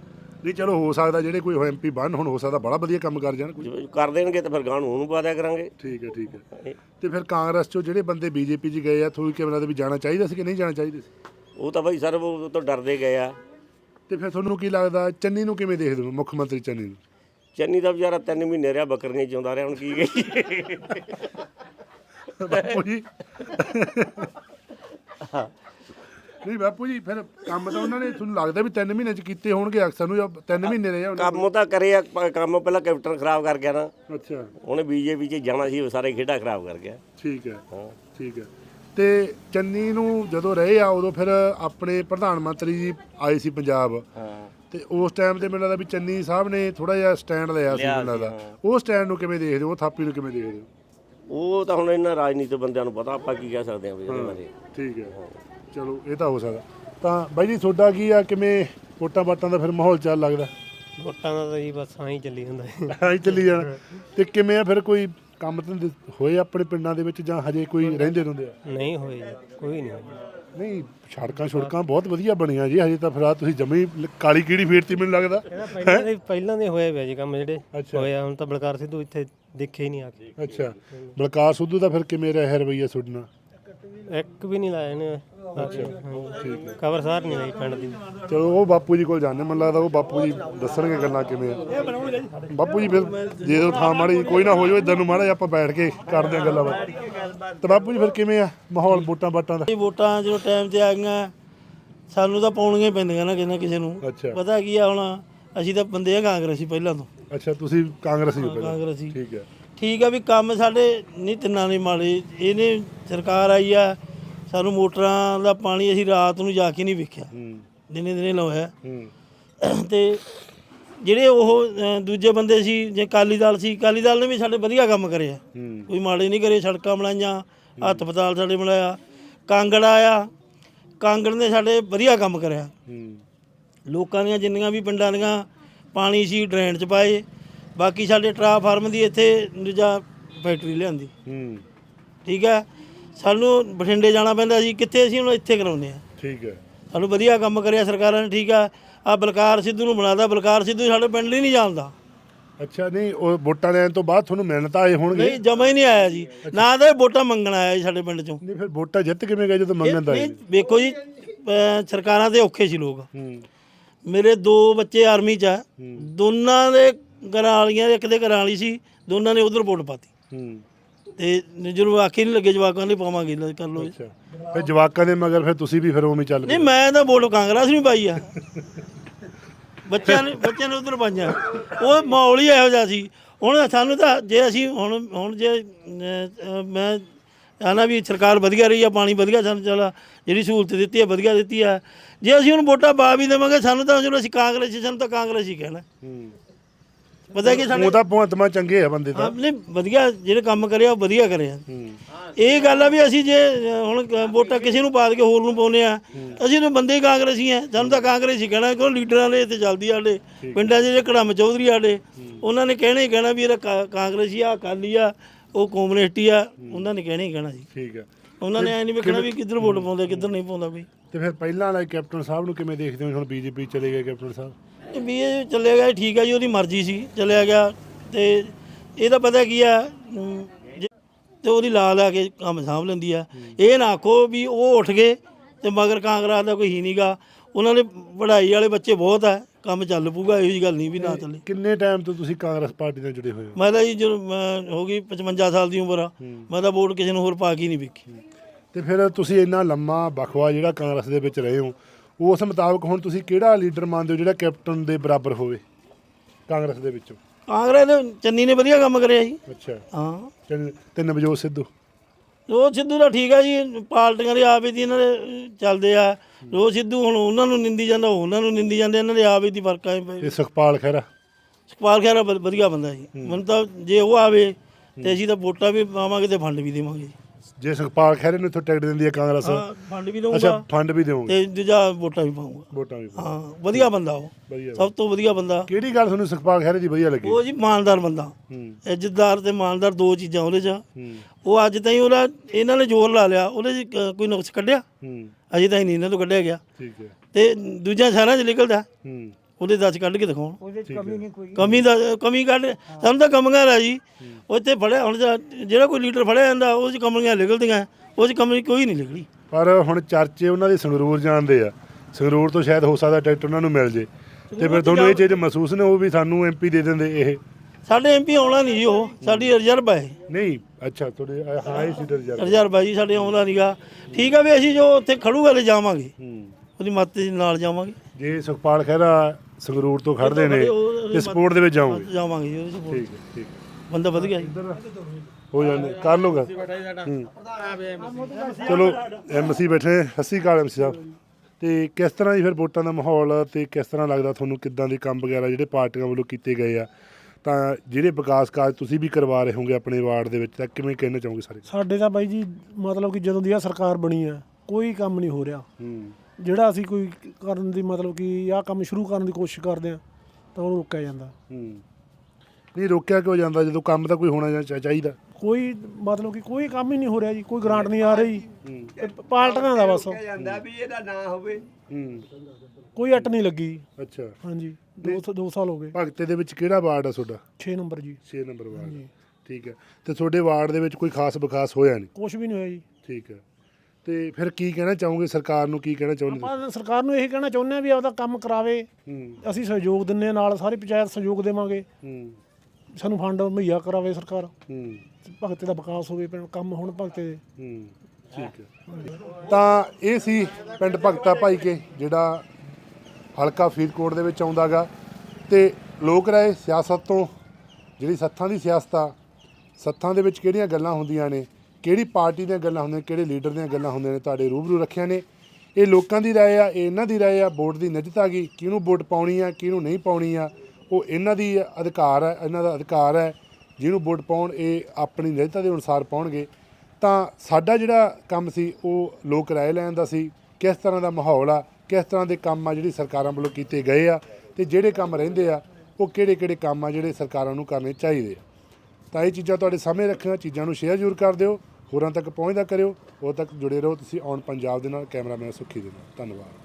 ਨਹੀਂ ਚਲੋ ਹੋ ਸਕਦਾ ਜਿਹੜੇ ਕੋਈ ਐਮਪੀ ਬਣ ਹੁਣ ਹੋ ਸਕਦਾ ਬੜਾ ਵਧੀਆ ਕੰਮ ਕਰ ਜਾਣ ਕੋਈ। ਜੇ ਕਰ ਦੇਣਗੇ ਤਾਂ ਫਿਰ ਗਾਂ ਨੂੰ ਉਹਨੂੰ ਪਾ ਦਿਆ ਕਰਾਂਗੇ। ਠੀਕ ਹੈ ਠੀਕ ਹੈ। ਤੇ ਫਿਰ ਕਾਂਗਰਸ ਚੋਂ ਜਿਹੜੇ ਬੰਦੇ ਬੀਜੇਪੀ 'ਚ ਗਏ ਆ ਤੁਹਾਨੂੰ ਕਿਵੇਂ ਲੱਗਦਾ ਵੀ ਜਾਣਾ ਚਾਹੀਦਾ ਸੀ ਕਿ ਨਹੀਂ ਜਾਣਾ ਚਾਹੀਦਾ ਸੀ? ਉਹ ਤਾਂ ਬਈ ਸਰ ਉਹ ਤੋਂ ਡਰਦੇ ਗਏ ਆ। ਤੇ ਫਿਰ ਤੁਹਾਨੂੰ ਕੀ ਲੱਗਦਾ ਚੰਨੀ ਨੂੰ ਕਿਵੇਂ ਦੇਖਦੇ ਹੋ ਮੁੱਖ ਮੰਤਰੀ ਚੰਨੀ ਨੂੰ? ਚੰਨੀ ਦਾ ਵਿਚਾਰਾ ਤਿੰਨ ਮਹੀਨੇ ਰਿਹਾ ਬੱਕਰੀਆਂ ਚਾਉਂਦਾ ਰਿਹਾ ਹੁਣ ਕੀ ਗਈ ਬਾਪੂ ਜੀ। ਨਹੀਂ ਬਾਪੂ ਜੀ ਫਿਰ ਕੰਮ ਤਾਂ ਉਹਨਾਂ ਨੇ ਤੁਹਾਨੂੰ ਲੱਗਦਾ ਵੀ 3 ਮਹੀਨੇ 'ਚ ਕੀਤੇ ਹੋਣਗੇ ਅਕਸਰ ਨੂੰ ਜਾਂ 3 ਮਹੀਨੇ ਰਹੇ ਹੋਣਗੇ ਕੰਮ ਤਾਂ ਕਰੇ ਆ ਪ- ਕੰਮ ਪਹਿਲਾਂ ਕੈਪਟਨ ਖਰਾਬ ਕਰ ਗਿਆ ਨਾ। ਅੱਛਾ। ਉਹਨੇ ਬੀਜੇਪੀ 'ਚ ਜਾਣਾ ਸੀ ਉਹ ਸਾਰੇ ਖੇਡਾਂ ਖਰਾਬ ਕਰ ਗਿਆ। ਠੀਕ ਹੈ ਹਾਂ। ਠੀਕ ਹੈ। ਤੇ ਚੰਨੀ ਨੂੰ ਜਦੋਂ ਰਹੇ ਆ ਉਦੋਂ ਫਿਰ ਆਪਣੇ ਪ੍ਰਧਾਨ ਮੰਤਰੀ ਜੀ ਆਏ ਸੀ ਪੰਜਾਬ। ਹਾਂ। ਤੇ ਉਸ ਟਾਈਮ ਤੇ ਮੈਨੂੰ ਲੱਗਦਾ ਵੀ ਚੰਨੀ ਸਾਹਿਬ ਨੇ ਥੋੜਾ ਜਿਹਾ ਸਟੈਂਡ ਲਿਆ ਸੀ ਲਿਆ ਮੈਨੂੰ ਸੀ, ਲੱਗਦਾ। ਉਹ ਸਟੈਂਡ ਨੂੰ ਕਿਵੇਂ ਦੇਖਦੇ ਹੋ? ਉਹ ਥਾਪੀ ਨੂੰ ਕਿਵੇਂ ਦੇਖਦੇ ਹੋ? ਉਹ ਤਾਂ ਹੁਣ ਇਹਨਾਂ ਰਾਜਨੀਤਿਕ ਬੰਦਿਆਂ ਨੂੰ ਪਤਾ ਆਪਾਂ ਕੀ ਕਹਿ ਸਕਦੇ ਹਾਂ ਵੀ ਇਹਦੇ ਬਾਰੇ। ਠੀਕ ਹੈ। ਚਲੋ ਇਹ ਤਾਂ ਹੋ ਸਕਦਾ। ਤਾਂ ਬਾਈ ਜੀ ਤੁਹਾਡਾ ਕੀ ਆ? ਕਿਵੇਂ ਵੋਟਾਂ ਬਾਟਾਂ ਦਾ ਫਿਰ ਮਾਹੌਲ ਚੱਲ ਲੱਗਦਾ? ਵੋਟਾਂ ਦਾ ਤਾਂ ਜੀ ਬਸ ਆਈ ਚੱਲੀ ਹੁੰਦਾ ਹੈ। ਆਈ ਚੱਲੀ ਜਾਣਾ। ਤੇ ਕਿਵੇਂ ਆ ਫਿਰ ਕੋਈ ਕੰਮ ਧੰਦੇ ਹੋਏ ਆਪਣੇ ਪਿੰਡਾਂ ਦੇ ਵਿੱਚ ਜਾਂ ਹਜੇ ਕੋਈ ਰਹਿੰਦੇ ਰਹਿੰਦੇ ਆ? ਨਹੀਂ ਹੋਏ ਜੀ ਕੋਈ ਨਹੀਂ ਹੋਈ ਨਹੀਂ ਸੜਕਾਂ ਛੁੜਕਾਂ ਬਹੁਤ ਵਧੀਆ ਬਣੀਆਂ ਜੀ ਹਜੇ ਤਾਂ ਫਿਰ ਆ ਤੁਸੀਂ ਜਮੀ ਲ- ਕਾਲੀ ਕੀੜੀ ਫੇਰਤੀ ਮੈਨੂੰ ਲੱਗਦਾ। ਪਹਿਲਾਂ ਦੇ ਪਹਿਲਾਂ ਦੇ ਹੋਏ ਪਿਆ ਜੀ ਕੰਮ ਜਿਹੜੇ ਅੱਛਾ। ਹੋਇਆ ਹੁਣ ਤਾਂ ਬਲਕਾਰ ਸਿੱਧੂ ਇੱਥੇ ਦੇਖੇ ਹੀ ਨਹੀਂ ਆ ਕੇ। ਅੱਛਾ। ਬਲਕਾਰ ਸਿੱਧੂ ਦਾ ਫਿਰ ਕਿਵੇਂ ਰਿਹਾ ਰਵਈਆ ਤੁਹਾਡੇ ਨਾਲ? ਇੱਕ ਵੀ ਨਹੀਂ ਲਾਇਆ ਨੇ ਕਵਰ ਸਾਰ ਨਹੀਂ ਲਈ ਪਿੰਡ ਦੀ। ਚਲੋ ਉਹ ਬਾਪੂ ਜੀ ਕੋਲ ਜਾਣੇ ਮੈਨੂੰ ਲੱਗਦਾ ਉਹ ਬਾਪੂ ਜੀ ਦੱਸਣਗੇ ਗੱਲਾਂ ਕਿਵੇਂ ਆ। ਬਾਪੂ ਜੀ ਫਿਰ ਜੇ ਉਹ ਥਾਂ ਮਾੜੀ ਕੋਈ ਨਾ ਹੋ ਜਾਵੇ ਇਦਾਂ ਨੂੰ ਮਾੜਾ ਜਿਹਾ ਆਪਾਂ ਬੈਠ ਕੇ ਕਰਦੇ ਆ ਗੱਲਾਂ ਬਾਤ। ਤੇ ਬਾਪੂ ਜੀ ਫਿਰ ਕਿਵੇਂ ਆ ਮਾਹੌਲ ਵੋਟਾਂ ਬਾਟਾਂ ਦਾ? ਇਹ ਵੋਟਾਂ ਜਦੋਂ ਟਾਈਮ ਤੇ ਆ ਗਈਆਂ ਸਾਨੂੰ ਤਾਂ ਪਾਉਣੀਆਂ ਹੀ ਪੈਂਦੀਆਂ ਨਾ ਕਿਸੇ ਨਾ ਕਿਸੇ ਨੂੰ। ਅੱਛਾ। ਪਤਾ ਕੀ ਆ ਹੁਣ ਅਸੀਂ ਤਾਂ ਬੰਦੇ ਆ ਕਾਂਗਰਸੀ ਪਹਿਲਾਂ ਤੋਂ। ਅੱਛਾ ਤੁਸੀਂ ਕਾਂਗਰਸੀ ਹੋ ਪਹਿਲਾਂ। ਕਾਂਗਰਸੀ। ਠੀਕ ਹੈ। ਠੀਕ ਆ ਵੀ ਕੰਮ ਸਾਡੇ ਨਹੀਂ ਤਿੰਨਾਂ ਨੇ ਮਾੜੇ। ਇਹਨੇ ਸਰਕਾਰ ਆਈ ਆ ਸਾਨੂੰ ਮੋਟਰਾਂ ਦਾ ਪਾਣੀ ਅਸੀਂ ਰਾਤ ਨੂੰ ਜਾ ਕੇ ਨਹੀਂ ਵੇਖਿਆ। ਹੂੰ। ਦਿਨੇ ਦਿਨੇ ਲਾਇਆ। ਹੂੰ। ਤੇ ਜਿਹੜੇ ਉਹ ਦੂਜੇ ਬੰਦੇ ਸੀ ਜੇ ਕਾਲੀ ਦਲ ਸੀ ਕਾਲੀ ਦਲ ਨੇ ਵੀ ਸਾਡੇ ਵਧੀਆ ਕੰਮ ਕਰਿਆ ਕੋਈ ਮਾੜੇ ਨਹੀਂ ਕਰੇ ਸੜਕਾਂ ਬਣਾਈਆਂ ਹਸਪਤਾਲ ਸਾਡੇ ਬਣਾਇਆ। ਕਾਂਗੜ ਆਇਆ ਕਾਂਗੜ ਨੇ ਸਾਡੇ ਵਧੀਆ ਕੰਮ ਕਰਿਆ। ਲੋਕਾਂ ਦੀਆਂ ਜਿੰਨੀਆਂ ਵੀ ਪਿੰਡਾਂ ਦੀਆਂ ਪਾਣੀ ਸੀ ਡਰੇਨ ਚ ਪਾਏ। ਬਾਕੀ ਸਾਡੇ ਟਰਾ ਫਾਰਮ ਦੀ ਇੱਥੇ ਦੂਜਾ ਫੈਕਟਰੀ ਲਿਆਂਦੀ। ਹੂੰ। ਠੀਕ ਹੈ? ਸਾਨੂੰ ਬਠਿੰਡੇ ਜਾਣਾ ਪੈਂਦਾ ਸੀ ਕਿੱਥੇ ਅਸੀਂ ਹੁਣ ਇੱਥੇ ਕਰਾਉਂਦੇ ਆ ਠੀਕ ਹੈ। ਸਾਨੂੰ ਵਧੀਆ ਕੰਮ ਕਰਿਆ ਸਰਕਾਰਾਂ ਨੇ ਠੀਕ ਆ। ਆ ਬਲਕਾਰ ਸਿੱਧੂ ਨੂੰ ਬਣਾਦਾ ਬਲਕਾਰ ਸਿੱਧੂ ਸਾਡੇ ਪਿੰਡ ਹੀ ਨਹੀਂ ਜਾਣਦਾ। ਅੱਛਾ ਨਹੀਂ ਉਹ ਵੋਟਾਂ ਲੈਣ ਤੋਂ ਬਾਅਦ ਤੁਹਾਨੂੰ ਮਿਲਣ ਤਾਂ ਆਏ ਹੋਣਗੇ। ਨਹੀਂ ਜਮਾ ਹੀ ਨਹੀਂ ਆਇਆ ਜੀ। ਨਾ ਤਾਂ ਇਹ ਵੋਟਾਂ ਮੰਗਣ ਆਇਆ ਜੀ ਸਾਡੇ ਪਿੰਡ ਚੋਂ। ਨਹੀਂ ਫਿਰ ਵੋਟਾਂ ਜਿੱਤ ਕਿਵੇਂ ਗਏ ਜਦੋਂ ਮੰਗਣ ਦਾ ਆਏ ਨਹੀਂ? ਵੇਖੋ ਜੀ ਅਹ ਸਰਕਾਰਾਂ ਦੇ ਔਖੇ ਸੀ ਲੋਕ। ਹੂੰ। ਮੇਰੇ ਦੋ ਬੱਚੇ ਆਰਮੀ 'ਚ ਆ। ਦੋਨਾਂ ਦੇ ਘਰਾਂ ਵਾਲੀਆਂ ਇੱਕ ਦੇ ਘਰਾਂ ਵਾਲੀ ਸੀ ਦੋਨਾਂ ਨੇ ਉਧਰ ਵੋਟ ਪਾਤੀ। ਹੂੰ। ਤੇ ਜਦੋਂ ਆਖੀ ਨਹੀਂ ਲੱਗੇ ਜਵਾਕਾਂ ਲਈ ਪਾਵਾਂਗੇ ਲੈ ਕਰ ਜੀ। ਅੱਛਾ। ਫਿਰ ਜਵਾਕਾਂ ਦੇ ਮਗਰ ਫਿਰ ਤੁਸੀਂ ਵੀ ਫਿਰ ਉਵੇਂ ਹੀ ਚੱਲ ਨਹੀਂ ਮੈਂ ਤਾਂ ਵੋਟ ਕਾਂਗਰਸ ਨੂੰ ਪਾਈ ਆ। ਬੱਚਿਆਂ ਨੇ ਬੱਚਿਆਂ ਨੇ ਉਧਰ ਪਾਈਆਂ। ਉਹ ਮਾਹੌਲ ਹੀ ਇਹੋ ਜਿਹਾ ਸੀ। ਹੁਣ ਸਾਨੂੰ ਤਾਂ ਜੇ ਅਸੀਂ ਹੁਣ ਹੁਣ ਜੇ ਅਹ, ਮੈਂ ਆਨਾ ਵੀ ਸਰਕਾਰ ਵਧੀਆ ਰਹੀ ਆ ਪਾਣੀ ਵਧੀਆ ਸਾਨੂੰ ਚਲਾ ਜਿਹੜੀ ਸਹੂਲਤ ਦਿੱਤੀ ਹੈ ਵਧੀਆ ਦਿੱਤੀ ਆ। ਜੇ ਅਸੀਂ ਹੁਣ ਵੋਟਾਂ ਪਾ ਵੀ ਦੇਵਾਂਗੇ ਸਾਨੂੰ ਤਾਂ ਚਲੋ ਅਸੀਂ ਕਾਂਗਰਸੀ ਸਾਨੂੰ ਤਾਂ ਕਾਂਗਰਸੀ ਕਹਿਣਾ। ਹੂੰ। ਪਤਾ ਕਿ ਸਾਡੇ ਉਹ ਤਾਂ ਭਗਵੰਤ ਮਾਨ ਚੰਗੇ ਆ ਬੰਦੇ ਤਾਂ। ਆਪਣੇ ਵਧੀਆ ਜਿਹੜੇ ਕੰਮ ਕਰਿਆ ਉਹ ਵਧੀਆ ਕਰਿਆ ਇਹ ਗੱਲ ਆ ਵੀ ਅਸੀਂ ਜੇ ਹੁਣ ਕ- ਵੋਟਾਂ ਕਿਸੇ ਨੂੰ ਪਾ ਕੇ ਹੋਰ ਨੂੰ ਪਾਉਨੇ ਆ ਅਸੀਂ ਤਾਂ ਬੰਦੇ ਹੀ ਕਾਂਗਰਸੀ ਆ। ਸਾਨੂੰ ਤਾਂ ਕਾਂਗਰਸੀ ਕਹਿਣਾ ਕਿਉਂ ਲੀਡਰਾਂ ਨੇ ਇੱਥੇ ਚੱਲਦੀ ਆ ਸਾਡੇ? ਪਿੰਡਾਂ 'ਚ ਜਿਹੜੇ ਕੜਮ ਚੌਧਰੀ ਸਾਡੇ ਉਹਨਾਂ ਨੇ ਕਹਿਣਾ ਹੀ ਕਹਿਣਾ ਵੀ ਇਹਦਾ ਕਾ- ਕਾਂਗਰਸੀ ਆ ਅਕਾਲੀ ਆ ਉਹ ਕਮਿਊਨਿਸਟੀ ਆ ਉਹਨਾਂ ਨੇ ਕਹਿਣਾ ਹੀ ਕਹਿਣਾ ਜੀ ਠੀਕ ਹੈ ਉਹਨਾਂ ਨੇ ਐ ਨਹੀਂ ਵੇਖਣਾ ਵੀ ਕਿੱਧਰ ਵੋਟ ਪਾਉਂਦੇ ਕਿੱਧਰ ਨਹੀਂ ਪਾਉਂਦਾ ਕੋਈ। ਤੇ ਫਿਰ ਪਹਿਲਾਂ ਵਾਲੇ ਕੈਪਟਨ ਸਾਹਿਬ ਨੂੰ ਕਿਵੇਂ ਦੇਖਦੇ ਹੋ? ਹੁਣ ਬੀਜੇਪੀ ਚਲੇ ਗਏ ਕੈਪਟਨ ਸਾਹਿਬ। ਇਹ ਵੀ ਇਹ ਚੱਲਿਆ ਗਿਆ ਠੀਕ ਆ ਜੀ ਉਹਦੀ ਮਰਜ਼ੀ ਸੀ ਚੱਲਿਆ ਗਿਆ ਤੇ ਇਹਦਾ ਪਤਾ ਕੀ ਆ ਜੇ- ਤੇ ਉਹਦੀ ਲਾ ਲਾ ਕੇ ਕੰਮ ਸਾਂਭ ਲੈਂਦੀ ਆ। ਇਹ ਨਾ ਆਖੋ ਵੀ ਉਹ ਉੱਠ ਗਏ ਤੇ ਮਗਰ ਕਾਂਗਰਸ ਦਾ ਕੋਈ ਹੀ ਨਹੀਂਗਾ ਉਹਨਾਂ ਨੇ ਪੜ੍ਹਾਈ ਵਾਲੇ ਬੱਚੇ ਬਹੁਤ ਆ ਕੰਮ ਚੱਲ ਪੂਗਾ ਇਹੋ ਜੀ ਗੱਲ ਨਹੀਂ ਵੀ ਨਾ ਚੱਲੇ। ਕਿੰਨੇ ਟਾਈਮ ਤੋਂ ਤੁਸੀਂ ਕਾਂਗਰਸ ਪਾਰਟੀ ਨਾਲ ਜੁੜੇ ਹੋਏ ਹੋ? ਮੈਂ ਤਾਂ ਜੀ ਜਦੋਂ ਮੈਂ ਹੋ ਗਈ 55 ਸਾਲ ਦੀ ਉਮਰ ਆ। ਮੈਂ ਤਾਂ ਵੋਟ ਕਿਸੇ ਨੂੰ ਹੋਰ ਪਾ ਕੇ ਹੀ ਨਹੀਂ ਵੇਖੀ। ਤੇ ਫਿਰ ਤੁਸੀਂ ਇੰਨਾ ਲੰਮਾ ਬਖਵਾ ਜਿਹੜਾ ਕਾਂਗਰਸ ਦੇ ਵਿੱਚ ਰਹੇ ਹੋ ਉਸ ਮੁਤਾਬਕ ਹੁਣ ਤੁਸੀਂ ਕਿਹੜਾ ਲੀਡਰ ਮੰਨਦੇ ਹੋ ਜਿਹੜਾ ਕੈਪਟਨ ਦੇ ਬਰਾਬਰ ਹੋਵੇ ਕਾਂਗਰਸ ਦੇ ਵਿੱਚੋਂ? ਕਾਂਗਰਸ ਨੇ ਚੰਨੀ ਨੇ ਵਧੀਆ ਕੰਮ ਕਰਿਆ ਜੀ। ਅੱਛਾ। ਹਾਂ। ਤਿੰਨ ਤਿੰਨ ਨਵਜੋਤ ਸਿੱਧੂ? ਉਹ ਸਿੱਧੂ ਦਾ ਠੀਕ ਆ ਜੀ ਪਾਰਟੀਆਂ ਦੇ ਆਪ ਹੀ ਦੀ ਇਹਨਾਂ ਦੇ ਚੱਲਦੇ ਆ। ਉਹ ਸਿੱਧੂ ਹੁਣ ਉਹਨਾਂ ਨੂੰ ਨਿੰਦੀ ਜਾਂਦਾ ਉਹ ਉਹਨਾਂ ਨੂੰ ਨਿੰਦੀ ਜਾਂਦੇ ਇਹਨਾਂ ਦੇ ਆਪ ਹੀ ਦੀ ਫ਼ਰਕ ਆ ਤੇ ਸੁਖਪਾਲ ਖਹਿਰਾ? ਸੁਖਪਾਲ ਖਹਿਰਾ ਵਧੀਆ ਬੰਦਾ ਜੀ। ਮੈਨੂੰ ਤਾਂ ਜੇ ਉਹ ਆਵੇ ਤੇ ਅਸੀਂ ਤਾਂ ਵੋਟਾਂ ਵੀ ਪਾਵਾਂਗੇ ਤੇ ਫੰਡ ਵੀ ਦੇਵਾਂਗੇ। ਜੇ ਸੁਖਪਾਲ ਖਹਿਰੇ ਨੂੰ ਇੱਥੋਂ ਟਿਕਟ ਦਿੰਦੀ ਹੈ ਕਾਂਗਰਸ ਹਾਂ ਫੰਡ ਵੀ ਅੱਛਾ ਦਊਂਗਾ ਫੰਡ ਵੀ ਦੇਵੋਗੇ ਤੇ ਦੂਜਾ ਵੋਟਾਂ ਵੀ ਪਾਊਂਗਾ। ਵੋਟਾਂ ਵੀ ਹਾਂ ਵਧੀਆ ਬੰਦਾ ਉਹ। ਵਧੀਆ। ਸਭ ਤੋਂ ਵਧੀਆ ਬੰਦਾ। ਕਿਹੜੀ ਗੱਲ ਤੁਹਾਨੂੰ ਸੁਖਪਾਲ ਖਹਿਰੇ ਦੀ ਵਧੀਆ ਲੱਗੀ? ਉਹ ਜੀ ਇਮਾਨਦਾਰ ਬੰਦਾ। ਹੂੰ। ਇੱਜ਼ਤਦਾਰ ਤੇ ਇਮਾਨਦਾਰ ਦੋ ਚੀਜ਼ਾਂ ਉਹਦੇ 'ਚ। ਆ। ਹੂੰ। ਉਹ ਅੱਜ ਤਾਈਂ ਉਹਦਾ ਇਹਨਾਂ ਨੇ ਜ਼ੋਰ ਲਾ ਲਿਆ। ਉਹਦੇ 'ਚ ਕ- ਕੋਈ ਨੁਕਸ ਕੱਢਿਆ? ਹੂੰ। ਅਜੇ ਤਾਈਂ ਨਹੀਂ ਇਹਨਾਂ ਤੋਂ ਕੱਢਿਆ ਗਿਆ। ਠੀਕ ਹੈ। ਤੇ ਦੂਜਾ ਸ਼ਹਿਰਾਂ 'ਚ ਨਿਕਲਦਾ। ਹੂੰ। ਉਹਦੇ ਦੱਸ ਕੱਢ ਕੇ ਦਿਖਾਉਣ। ਉਹਦੇ ਚ ਕਮੀ ਨਹੀਂ ਕੋਈ। ਕਮੀ ਦਾ ਕਮੀ ਕੱਢ ਸਾਨੂੰ ਤਾਂ ਕਮੀਆਂ ਆ ਜੀ। ਉੱਥੇ ਫੜਿਆ ਹੁਣ ਜਿਹੜਾ- ਜਿਹੜਾ ਕੋਈ ਲੀਡਰ ਫੜਿਆ ਜਾਂਦਾ ਉਹ 'ਚ ਕਮੀਆਂ ਨਿਕਲਦੀਆਂ ਉਹ 'ਚ ਕਮੀ ਕੋਈ ਨਹੀਂ ਨਿਕਲੀ। ਪਰ ਹੁਣ ਚਰਚੇ ਉਹਨਾਂ ਦੇ ਸੰਗਰੂਰ ਜਾਂਦੇ ਆ। ਸੰਗਰੂਰ ਤੋਂ ਸ਼ਾਇਦ ਹੋ ਸਕਦਾ ਟਿਕਟ ਉਹਨਾਂ ਨੂੰ ਮਿਲ ਜੇ। ਤੇ ਫਿਰ ਤੁਹਾਨੂੰ ਇਹ ਚੀਜ਼ ਮਹਿਸੂਸ ਨੇ ਉਹ ਵੀ ਸਾਨੂੰ ਐਮਪੀ ਦੇ ਦਿੰਦੇ ਇਹ। ਸਾਡੇ ਐਮਪੀ ਆਉਣਾ ਨਹੀਂ ਜੀ ਉਹ ਸਾਡੀ ਰਿਜ਼ਰਵ ਹੈ ਨਹੀਂ ਅੱਛਾ ਤੁਹਾਡੇ ਹਾਂ ਇਹ ਸੀਟਰ ਜਾ ਰਿਜ਼ਰਵ ਹੈ ਜੀ ਸਾਡੇ ਆਉਂਦਾ ਨਹੀਂਗਾ ਠੀਕ ਆ ਵੀ ਅਸੀਂ ਜੋ ਉੱਥੇ ਖੜੂਗਾ ਲੈ ਜਾਵਾਂਗੇ। ਹੂੰ। ਉਹਦੀ ਮੱਤ ਦੇ ਨਾਲ ਜਾਵਾਂਗੇ। ਜੇ ਸੁਖਪਾਲ ਖਹਿਰਾ ਸੰਗਰੂਰ ਤੋਂ ਖੜਦੇ ਨੇ ਤੇ ਸਪੋਰਟ ਦੇ ਵਿੱਚ ਜਾਓਗੇ ਜਾਵਾਂਗੇ ਜੀ ਉਹਦੇ। ਠੀਕ ਹੈ ਠੀਕ। ਬੰਦਾ ਵਧੀਆ ਜੀ। ਹੋ ਜਾਂਦੇ ਕਰ ਲੂਗਾ। ਚਲੋ ਐਮਸੀ ਬੈਠੇ ਹੱਸੀ ਕਾਲ ਐਮਸੀ ਸਾਹਿਬ। ਤੇ ਕਿਸ ਤਰ੍ਹਾਂ ਦੀ ਫਿਰ ਵੋਟਾਂ ਦਾ ਮਾਹੌਲ ਤੇ ਕਿਸ ਤਰ੍ਹਾਂ ਲੱਗਦਾ ਤੁਹਾਨੂੰ ਕਿੱਦਾਂ ਦੇ ਕੰਮ ਵਗੈਰਾ ਜਿਹੜੇ ਪਾਰਟੀਆਂ ਵੱਲੋਂ ਕੀਤੇ ਗਏ ਆ? ਤਾਂ ਜਿਹੜੇ ਵਿਕਾਸ ਕਾਰਜ ਤੁਸੀਂ ਵੀ ਕਰਵਾ ਰਹੇ ਹੋਗੇ ਆਪਣੇ ਵਾਰਡ ਦੇ ਵਿੱਚ ਤਾਂ ਕਿਵੇਂ ਕਹਿਣਾ ਚਾਹੋਗੇ ਸਾਰੇ? ਸਾਡੇ ਤਾਂ ਬਾਈ ਜੀ ਮਤਲਬ ਕਿ ਜਦੋਂ ਦੀ ਆ ਸਰਕਾਰ ਬਣੀ ਆ ਕੋਈ ਕੰਮ ਨਹੀਂ ਹੋ ਰਿਹਾ। ਹੂੰ। ਜਿਹੜਾ ਅਸੀਂ ਕੋਈ ਕਰਨ ਦੀ ਮਤਲਬ ਕਿ ਆਹ ਕੰਮ ਸ਼ੁਰੂ ਕਰਨ ਦੀ ਕੋਸ਼ਿਸ਼ ਕਰਦੇ ਆ ਤਾਂ ਉਹਨੂੰ ਰੋਕਿਆ ਜਾਂਦਾ। ਹੂੰ। ਨਹੀਂ ਰੋਕਿਆ ਕਿਉਂ ਜਾਂਦਾ? ਜਦੋਂ ਕੰਮ ਤਾਂ ਕੋਈ ਹੋਣਾ ਚਾਹੀਦਾ। ਕੋਈ ਮਤਲਬ ਕਿ ਕੋਈ ਕੰਮ ਹੀ ਨਹੀਂ ਹੋ ਰਿਹਾ ਜੀ ਕੋਈ ਗ੍ਰਾਂਟ ਨਹੀਂ ਆ ਰਹੀ। ਇਹ ਪਾਰਟੀਆਂ ਦਾ ਬਸ। ਜਾਂਦਾ ਵੀ ਇਹਦਾ ਨਾ ਹੋਵੇ। ਹੂੰ। ਕੋਈ ਅੱਟ ਨਹੀਂ ਲੱਗੀ। ਅੱਛਾ। ਹਾਂਜੀ 2 ਦੋ ਸਾਲ ਹੋ ਗਏ। ਭਗਤੇ ਦੇ ਵਿੱਚ ਕਿਹੜਾ ਵਾਰਡ ਆ ਤੁਹਾਡਾ? 6 ਨੰਬਰ ਜੀ। 6 ਨੰਬਰ ਵਾਰਡ ਠੀਕ ਹੈ। ਤੇ ਤੁਹਾਡੇ ਵਾਰਡ ਦੇ ਵਿੱਚ ਕੋਈ ਖਾਸ ਵਿਕਾਸ ਹੋਇਆ ਨਹੀਂ? ਕੁਝ ਵੀ ਨਹੀਂ ਹੋਇਆ ਜੀ। ਠੀਕ ਹੈ। ਤੇ ਫਿਰ ਕੀ ਕਹਿਣਾ ਚਾਹੋਗੇ ਸਰਕਾਰ ਨੂੰ ਕੀ ਕਹਿਣਾ ਚਾਹੁੰਦੇ ਆਪਾਂ ਸਰਕਾਰ ਨੂੰ ਇਹ ਕਹਿਣਾ ਚਾਹੁੰਦੇ ਆ ਵੀ ਆਪਦਾ ਕੰਮ ਕਰਾਵੇ। ਅਸੀਂ ਸਹਿਯੋਗ ਦਿੰਨੇ ਆ ਨਾਲ ਸਾਰੀ ਪੰਚਾਇਤ ਸਹਿਯੋਗ ਦੇਵਾਂਗੇ। ਸਾਨੂੰ ਫੰਡ ਮੁਹੱਈਆ ਕਰਾਵੇ ਸਰਕਾਰ। ਭਗਤੇ ਦਾ ਵਿਕਾਸ ਹੋਵੇ ਪਿੰਡ ਕੰਮ ਹੁਣ ਭਗਤੇ ਦੇ। ਠੀਕ ਹੈ। ਤਾਂ ਇਹ ਸੀ ਪਿੰਡ ਭਗਤਾ ਭਾਈ ਕੇ ਜਿਹੜਾ ਹਲਕਾ ਫਰੀਦਕੋਟ ਦੇ ਵਿੱਚ ਆਉਂਦਾਗਾ ਤੇ ਲੋਕ ਰਾਏ ਸਿਆਸਤ ਤੋਂ ਜਿਹੜੀ ਸੱਥਾਂ ਦੀ ਸਿਆਸਤ ਆ ਸੱਥਾਂ ਦੇ ਵਿੱਚ ਕਿਹੜੀਆਂ ਗੱਲਾਂ ਹੁੰਦੀਆਂ ਨੇ? ਕਿਹੜੀ ਪਾਰਟੀ ਦੀਆਂ ਗੱਲਾਂ ਹੁੰਦੀਆਂ, ਕਿਹੜੇ ਲੀਡਰ ਦੀਆਂ ਗੱਲਾਂ ਹੁੰਦੀਆਂ ਨੇ, ਤੁਹਾਡੇ ਰੂਬਰੂ ਰੱਖਿਆ ਨੇ। ਇਹ ਲੋਕਾਂ ਦੀ ਰਾਏ ਆ, ਇਹ ਇਹਨਾਂ ਦੀ ਰਾਏ ਆ, ਵੋਟ ਦੀ ਨਿਜਤਾ ਗਈ, ਕਿਹਨੂੰ ਵੋਟ ਪਾਉਣੀ ਆ, ਕਿਹਨੂੰ ਨਹੀਂ ਪਾਉਣੀ ਆ, ਉਹ ਇਹਨਾਂ ਦੀ ਅਧਿਕਾਰ ਹੈ ਇਹਨਾਂ ਦਾ ਅਧਿਕਾਰ ਹੈ, ਜਿਹਨੂੰ ਵੋਟ ਪਾਉਣ ਇਹ ਆਪਣੀ ਨਿਜਤਾ ਦੇ ਅਨੁਸਾਰ ਪਾਉਣਗੇ। ਤਾਂ ਸਾਡਾ ਜਿਹੜਾ ਕੰਮ ਸੀ, ਉਹ ਲੋਕ ਰਾਏ ਲੈਣ ਦਾ ਸੀ, ਕਿਸ ਤਰ੍ਹਾਂ ਦਾ ਮਾਹੌਲ ਆ, ਕਿਸ ਤਰ੍ਹਾਂ ਦੇ ਕੰਮ ਆ ਜਿਹੜੀ ਸਰਕਾਰਾਂ ਵੱਲੋਂ ਕੀਤੇ ਗਏ ਆ, ਤੇ ਜਿਹੜੇ ਕੰਮ ਰਹਿੰਦੇ ਆ, ਉਹ ਕਿਹੜੇ ਕਿਹੜੇ ਕੰਮ ਆ ਜਿਹੜੇ ਸਰਕਾਰਾਂ ਨੂੰ ਕਰਨੇ ਚਾਹੀਦੇ ਆ। ਤਾਂ ਇਹ ਚੀਜ਼ਾਂ ਤੁਹਾਡੇ ਸਾਹਮਣੇ ਰੱਖੀਆਂ, ਚੀਜ਼ਾਂ ਨੂੰ ਸ਼ੇਅਰ ਜ਼ਰੂਰ ਕਰ ਦਿਓ। ਹੋਰਾਂ ਤੱਕ ਪਹੁੰਚਦਾ ਕਰਿਓ ਉਦੋਂ ਤੱਕ ਜੁੜੇ ਰਹੋ, ਤੁਸੀਂ ਔਨ ਪੰਜਾਬ ਦੇ ਨਾਲ, ਕੈਮਰਾਮੈਨ ਸੁੱਖੀ ਦੇ ਨਾਲ। ਧੰਨਵਾਦ।